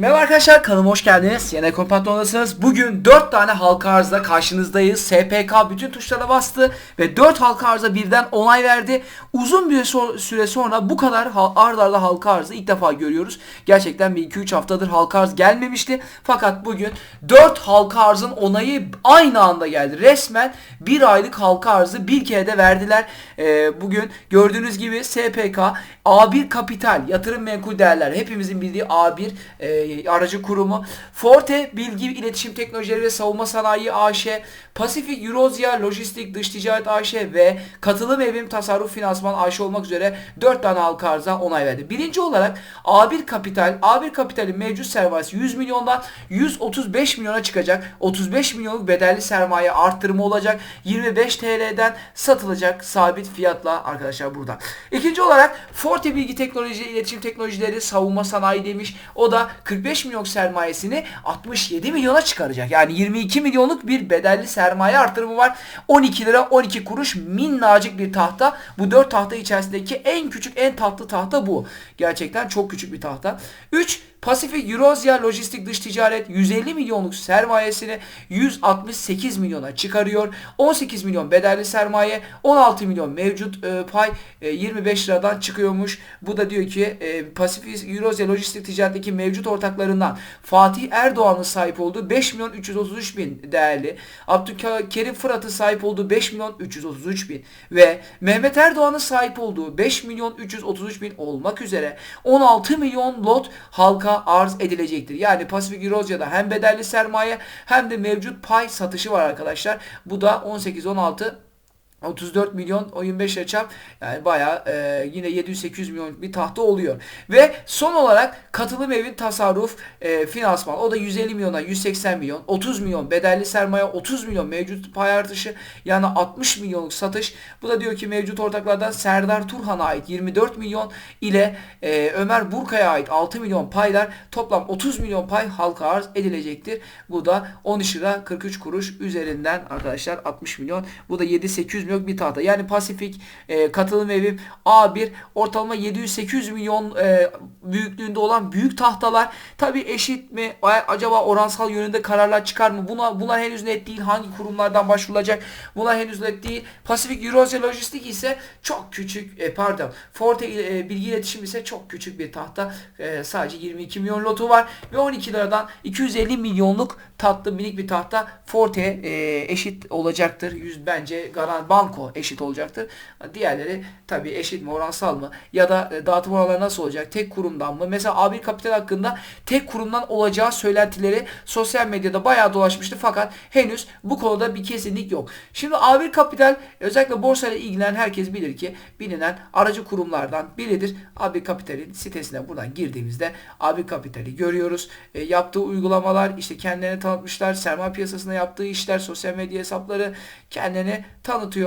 Merhaba arkadaşlar kanalıma hoş geldiniz. Yine Kompatron'dasınız. Bugün 4 tane halka arzla karşınızdayız. SPK bütün tuşlara bastı ve 4 halka arıza birden onay verdi. Uzun bir süre sonra bu kadar ard arda halka arzı ilk defa görüyoruz. Gerçekten bir 2-3 haftadır halka arz gelmemişti. Fakat bugün 4 halka arzın onayı aynı anda geldi. Resmen bir aylık halka arzı bir kere de verdiler. Ee, bugün gördüğünüz gibi SPK A1 Kapital Yatırım Menkul Değerler hepimizin bildiği A1 e, aracı kurumu. Forte Bilgi İletişim Teknolojileri ve Savunma Sanayi AŞ Pasifik Eurozya Lojistik Dış Ticaret AŞ ve Katılım Evim Tasarruf Finansman AŞ olmak üzere 4 tane halka arza onay verdi. Birinci olarak A1 Kapital A1 Kapital'in mevcut sermayesi 100 milyondan 135 milyona çıkacak. 35 milyonluk bedelli sermaye arttırımı olacak. 25 TL'den satılacak sabit fiyatla arkadaşlar burada. İkinci olarak Forte Bilgi Teknoloji, İletişim Teknolojileri, Savunma Sanayi demiş. O da 45 milyon sermayesini 67 milyona çıkaracak. Yani 22 milyonluk bir bedelli sermaye artırımı var. 12 lira 12 kuruş minnacık bir tahta. Bu 4 tahta içerisindeki en küçük en tatlı tahta bu. Gerçekten çok küçük bir tahta. 3 Pasifik Eurasya Lojistik Dış Ticaret 150 milyonluk sermayesini 168 milyona çıkarıyor. 18 milyon bedelli sermaye, 16 milyon mevcut e, pay e, 25 liradan çıkıyormuş. Bu da diyor ki e, Pasifik Eurasya Lojistik Ticaret'teki mevcut ortaklarından Fatih Erdoğan'ın sahip olduğu 5 milyon 333 bin değerli, Abdülkerim Fırat'ın sahip olduğu 5 milyon 333 bin ve Mehmet Erdoğan'ın sahip olduğu 5 milyon 333 bin olmak üzere 16 milyon lot halka arz edilecektir. Yani Pasifik Eurosya'da hem bedelli sermaye hem de mevcut pay satışı var arkadaşlar. Bu da 18-16 34 milyon o 25 lira çarp yani bayağı e, yine 700-800 milyon bir tahta oluyor. Ve son olarak katılım evin tasarruf e, finansman o da 150 milyona 180 milyon 30 milyon bedelli sermaye 30 milyon mevcut pay artışı yani 60 milyonluk satış. Bu da diyor ki mevcut ortaklardan Serdar Turhan'a ait 24 milyon ile e, Ömer Burka'ya ait 6 milyon paylar toplam 30 milyon pay halka arz edilecektir. Bu da 13 lira 43 kuruş üzerinden arkadaşlar 60 milyon. Bu da 7-800 milyon bir tahta. Yani Pasifik e, katılım evim A1 ortalama 700-800 milyon e, büyüklüğünde olan büyük tahtalar. Tabi eşit mi? Acaba oransal yönünde kararlar çıkar mı? Buna, bunlar henüz net değil. Hangi kurumlardan başvurulacak? Bunlar henüz net değil. Pasifik Eurasya Lojistik ise çok küçük e, pardon. Forte e, bilgi iletişim ise çok küçük bir tahta. E, sadece 22 milyon lotu var ve 12 liradan 250 milyonluk tatlı minik bir tahta Forte e, eşit olacaktır. 100 bence garan banko eşit olacaktır. Diğerleri tabii eşit mi oransal mı ya da e, dağıtım oranları nasıl olacak? Tek kurumdan mı? Mesela A1 Kapital hakkında tek kurumdan olacağı söylentileri sosyal medyada bayağı dolaşmıştı fakat henüz bu konuda bir kesinlik yok. Şimdi A1 Kapital özellikle borsayla ilgilenen herkes bilir ki bilinen aracı kurumlardan biridir. A1 Kapital'in sitesine buradan girdiğimizde A1 Kapital'i görüyoruz. E, yaptığı uygulamalar işte kendilerini tanıtmışlar. Sermaye piyasasında yaptığı işler, sosyal medya hesapları kendini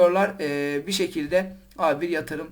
tanıtıyorlar. E, bir şekilde A1 yatırım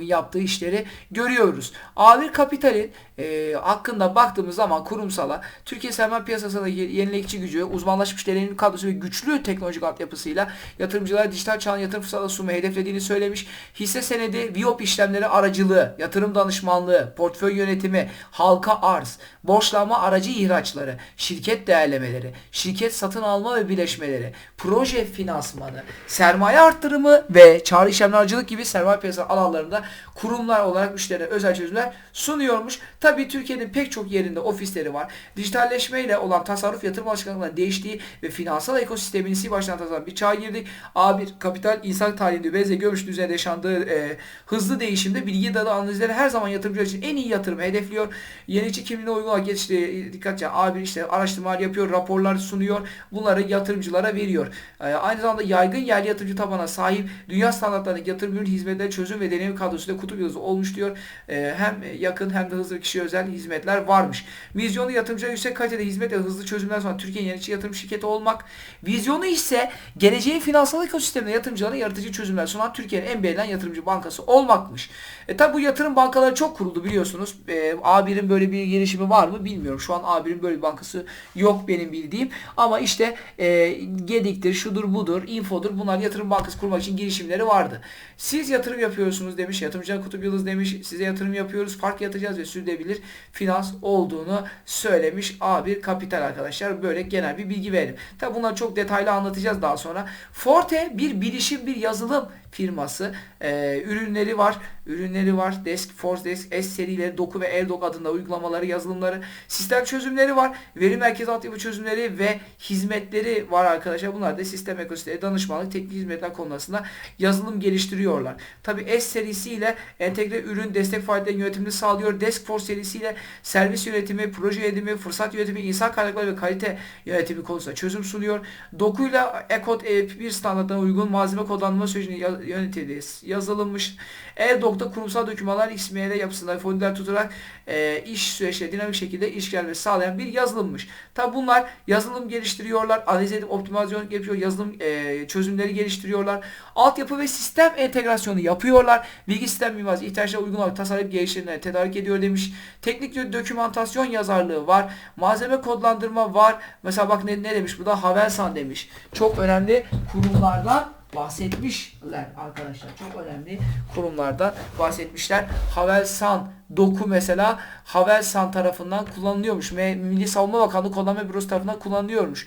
yaptığı işleri görüyoruz. A1 Kapital'in e, hakkında baktığımız zaman kurumsala Türkiye sermaye piyasasında yenilikçi gücü, uzmanlaşmış deneyim kadrosu ve güçlü teknolojik altyapısıyla yatırımcılara dijital çağın yatırım fırsatları sunmayı hedeflediğini söylemiş. Hisse senedi, VIOP işlemleri aracılığı, yatırım danışmanlığı, portföy yönetimi, halka arz, borçlanma aracı ihraçları, şirket değerlemeleri, şirket satın alma ve birleşmeleri, proje finansmanı, sermaye arttırımı ve çağrı işlemler aracılık gibi sermaye piyasası alanlarında kurumlar olarak müşterilere özel çözümler sunuyormuş. Tabii Türkiye'nin pek çok yerinde ofisleri var. Dijitalleşmeyle olan tasarruf yatırım alışkanlıklarının değiştiği ve finansal ekosistemin sil baştan tasarlanan bir çağa girdik. A1 kapital insan tarihinde benze görmüş düzeyde yaşandığı e, hızlı değişimde bilgi dalı analizleri her zaman yatırımcılar için en iyi yatırım hedefliyor. Yenilikçi kimliğine uygun olarak geçtiği dikkat A1 işte araştırmalar yapıyor, raporlar sunuyor. Bunları yatırımcılara veriyor. E, aynı zamanda yaygın yerli yatırımcı tabana sahip dünya standartlarındaki yatırım ürün hizmetleri çözüm ve deneyim kadrosuyla kutup yıldızı olmuş diyor. E, hem yakın hem de hızlı kişiye özel hizmetler varmış. Vizyonu yatırımcıya yüksek kalitede hizmet ve hızlı çözümler sonra Türkiye'nin yenilikçi yatırım şirketi olmak. Vizyonu ise geleceğin finansal ekosistemine yatırımcılara yaratıcı çözümler sunan Türkiye'nin en beğenilen yatırımcı bankası olmakmış. E tabi bu yatırım bankaları çok kuruldu biliyorsunuz. E, A1'in böyle bir girişimi var mı bilmiyorum. Şu an A1'in böyle bir bankası yok benim bildiğim. Ama işte e, Gedik'tir, şudur budur, infodur bunlar yatırım bankası kurmak için girişimleri vardı. Siz yatırım yapıyorsunuz demiş. Yatırımcılar Kutup Yıldız demiş. Size yatırım yapıyoruz. Fark yatacağız ve sürdürülebilir sürdürülebilir finans olduğunu söylemiş A1 Kapital arkadaşlar. Böyle genel bir bilgi verelim. Tabi bunları çok detaylı anlatacağız daha sonra. Forte bir bilişim bir yazılım firması. Ee, ürünleri var. Ürünleri var. Desk, Force Desk, S serileri, Doku ve Eldok adında uygulamaları, yazılımları, sistem çözümleri var. Veri merkezi altyapı çözümleri ve hizmetleri var arkadaşlar. Bunlar da sistem ekosistemi, danışmanlık, teknik hizmetler konularında yazılım geliştiriyorlar. Tabi S serisiyle entegre ürün destek faaliyetleri yönetimini sağlıyor. Desk Force serisiyle servis yönetimi, proje yönetimi, fırsat yönetimi, insan kaynakları ve kalite yönetimi konusunda çözüm sunuyor. Dokuyla ECOD EP1 standartlarına uygun malzeme kodlanma sürecini yönetildiği yazılmış. E-Dok'ta kurumsal dokümanlar XML yapısında fondiler tutarak e, iş süreçleri dinamik şekilde iş gelmesi sağlayan bir yazılımmış. Tabi bunlar yazılım geliştiriyorlar, analiz edip optimizasyon yapıyor, yazılım e, çözümleri geliştiriyorlar. Altyapı ve sistem entegrasyonu yapıyorlar. Bilgi sistem mimarisi ihtiyaçlara uygun olarak tasarlayıp geliştirmeleri tedarik ediyor demiş. Teknik dokümantasyon yazarlığı var. Malzeme kodlandırma var. Mesela bak ne, ne demiş? Bu da Havelsan demiş. Çok önemli kurumlardan bahsetmişler arkadaşlar. Çok önemli kurumlarda bahsetmişler. Havelsan doku mesela Havelsan tarafından kullanılıyormuş. Milli Savunma Bakanlığı Kullanma Bürosu tarafından kullanılıyormuş.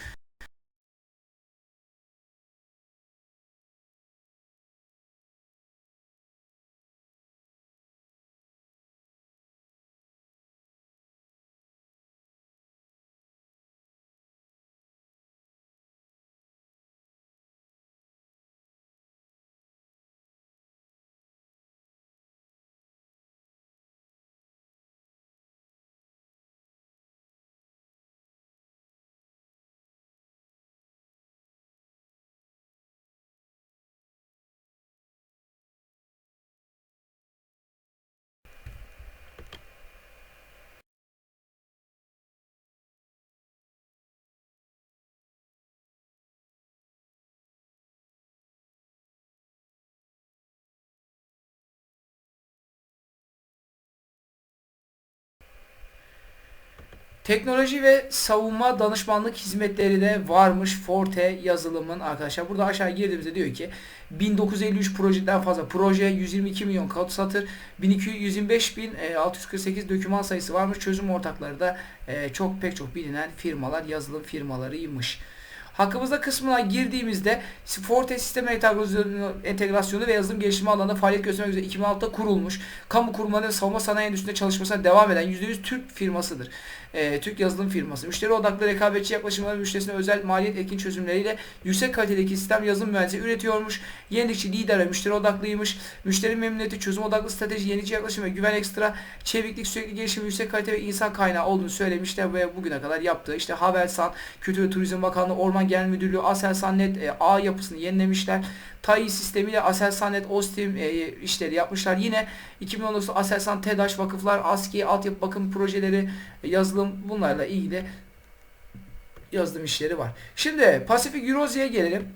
Teknoloji ve savunma danışmanlık hizmetleri de varmış Forte yazılımın arkadaşlar. Burada aşağı girdiğimizde diyor ki 1953 projeden fazla proje 122 milyon kod satır 1225 bin 648 doküman sayısı varmış. Çözüm ortakları da e, çok pek çok bilinen firmalar yazılım firmalarıymış. Hakkımızda kısmına girdiğimizde Forte sistem entegrasyonu ve yazılım gelişimi alanında faaliyet göstermek üzere 2006'da kurulmuş. Kamu kurumları savunma sanayi endüstrisinde çalışmasına devam eden %100 Türk firmasıdır e, Türk yazılım firması. Müşteri odaklı rekabetçi yaklaşımları müşterisine özel maliyet etkin çözümleriyle yüksek kalitedeki sistem yazılım mühendisi üretiyormuş. Yenilikçi, lider ve müşteri odaklıymış. Müşteri memnuniyeti, çözüm odaklı strateji, yenilikçi yaklaşım ve güven ekstra, çeviklik, sürekli gelişim, yüksek kalite ve insan kaynağı olduğunu söylemişler ve bugüne kadar yaptığı işte Havelsan, Kültür ve Turizm Bakanlığı, Orman Genel Müdürlüğü, Aselsan Net e, ağ yapısını yenilemişler. TAI sistemiyle Aselsan Net Ostim e, işleri yapmışlar. Yine 2019 Aselsan TEDAŞ vakıflar, ASKİ altyapı bakım projeleri, yazılım bunlarla ilgili yazılım işleri var. Şimdi Pacific Eurasia'ya gelelim.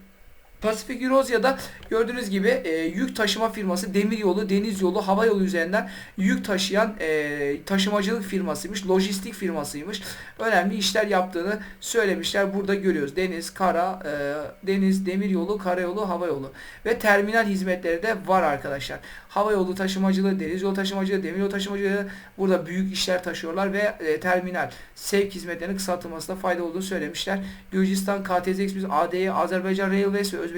Pasifik Eurozya'da gördüğünüz gibi e, yük taşıma firması demiryolu, deniz yolu, hava yolu üzerinden yük taşıyan e, taşımacılık firmasıymış, lojistik firmasıymış. Önemli işler yaptığını söylemişler. Burada görüyoruz. Deniz, kara, e, deniz, demiryolu, karayolu, hava yolu ve terminal hizmetleri de var arkadaşlar. Hava yolu taşımacılığı, deniz yolu taşımacılığı, demiryolu taşımacılığı burada büyük işler taşıyorlar ve e, terminal sevk hizmetlerinin kısaltılmasında fayda olduğunu söylemişler. Gürcistan, KTZ Express, ADE, Azerbaycan Railways ve Özbekistan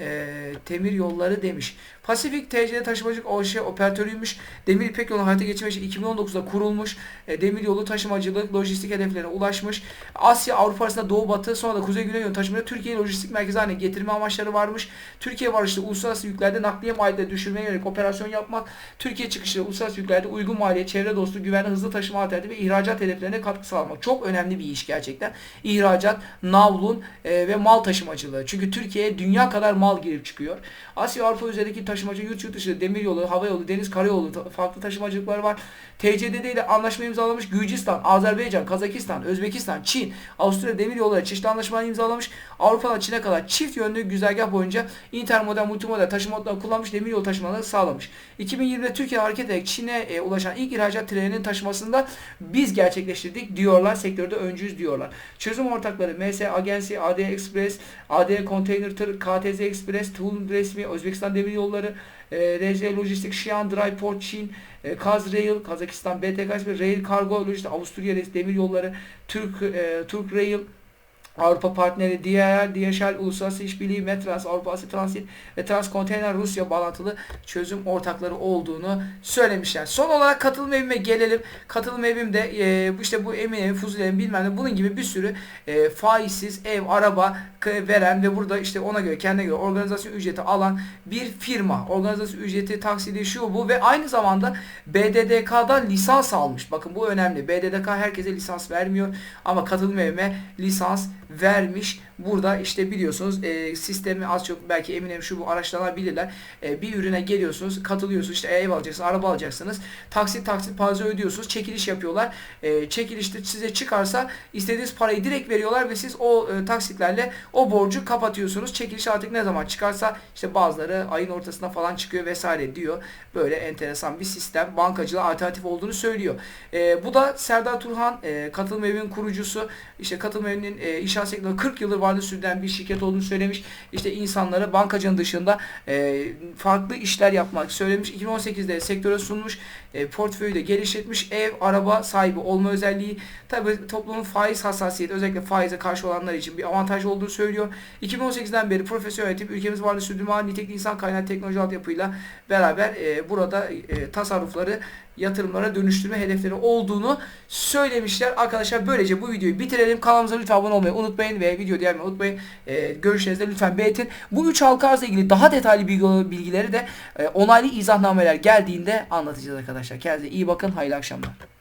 e, temir yolları demiş. Pasifik TCD taşımacılık OŞ operatörüymüş. Demir İpek yolu hayata geçirmek için 2019'da kurulmuş. E, demir yolu taşımacılık lojistik hedeflerine ulaşmış. Asya Avrupa arasında doğu batı sonra da kuzey güney yolu taşımada Türkiye lojistik merkezi haline getirme amaçları varmış. Türkiye varışlı uluslararası yüklerde nakliye maliyetleri düşürmeye yönelik operasyon yapmak. Türkiye çıkışlı uluslararası yüklerde uygun maliyet, çevre dostu, güvenli, hızlı taşıma alternatifi ve ihracat hedeflerine katkı sağlamak. Çok önemli bir iş gerçekten. İhracat, navlun e, ve mal taşımacılığı. Çünkü Türkiye'ye dünya kadar mal girip çıkıyor. Asya Avrupa üzerindeki taşımacı yurt yurt dışı demir yolu, hava yolu, deniz, karayolu farklı taşımacılıklar var. TCDD ile anlaşma imzalamış Gürcistan, Azerbaycan, Kazakistan, Özbekistan, Çin, Avusturya demir yolları çeşitli anlaşmalar imzalamış. Avrupa'dan Çin'e kadar çift yönlü güzergah boyunca intermodal, multimodal taşıma modları kullanmış demir yolu taşımaları sağlamış. 2020'de Türkiye hareket ederek Çin'e e, ulaşan ilk ihracat treninin taşımasında biz gerçekleştirdik diyorlar. Sektörde öncüyüz diyorlar. Çözüm ortakları MS Agency, AD Express, AD Container Tır, KTZ Express, Tulum Resmi, Özbekistan Demir Yolları, e, RC Lojistik, Xi'an Dry Port Çin, e, Kaz Kazakistan, BTK ve Rail Kargo Lojistik, Avusturya Demir Yolları, Türk e, Türk Rail, Avrupa partneri DHL, DHL Uluslararası İşbirliği, Metras, Avrupa Asya Transit ve Transkonteyner Rusya bağlantılı çözüm ortakları olduğunu söylemişler. Son olarak katılım evime gelelim. Katılım evimde e, işte bu emin evi, fuzul evi bilmem ne bunun gibi bir sürü e, faizsiz ev, araba veren ve burada işte ona göre kendine göre organizasyon ücreti alan bir firma. Organizasyon ücreti, taksidi şu bu ve aynı zamanda BDDK'dan lisans almış. Bakın bu önemli. BDDK herkese lisans vermiyor ama katılım evime lisans vermiş. Burada işte biliyorsunuz e, sistemi az çok belki eminim şu bu araçlar bilirler. E, bir ürüne geliyorsunuz, katılıyorsunuz, işte ev alacaksınız, araba alacaksınız. Taksit taksit parça ödüyorsunuz, çekiliş yapıyorlar. E, çekilişte size çıkarsa istediğiniz parayı direkt veriyorlar ve siz o e, taksitlerle o borcu kapatıyorsunuz. Çekiliş artık ne zaman çıkarsa işte bazıları ayın ortasına falan çıkıyor vesaire diyor. Böyle enteresan bir sistem. Bankacılığa alternatif olduğunu söylüyor. E, bu da Serdar Turhan, e, katılım evinin kurucusu. İşte katılım evinin e, inşaat sektöründe 40 yıldır vardı sürdüren bir şirket olduğunu söylemiş. İşte insanlara bankacının dışında e, farklı işler yapmak söylemiş. 2018'de sektöre sunmuş. E, portföyü de geliştirmiş. Ev, araba sahibi olma özelliği. Tabi toplumun faiz hassasiyeti özellikle faize karşı olanlar için bir avantaj olduğunu söylüyor. 2018'den beri profesyonel yönetim ülkemiz varlığı sürdürme nitekli insan kaynağı teknoloji altyapıyla beraber e, burada e, tasarrufları yatırımlara dönüştürme hedefleri olduğunu söylemişler. Arkadaşlar böylece bu videoyu bitirelim. Kanalımıza lütfen abone olmayı unutmayın ve video diğermeyi unutmayın. E, görüşlerinizi de lütfen belirtin. Bu üç halka arzla ilgili daha detaylı bilgi, bilgileri de e, onaylı izahnameler geldiğinde anlatacağız arkadaşlar. Kendinize iyi bakın. Hayırlı akşamlar.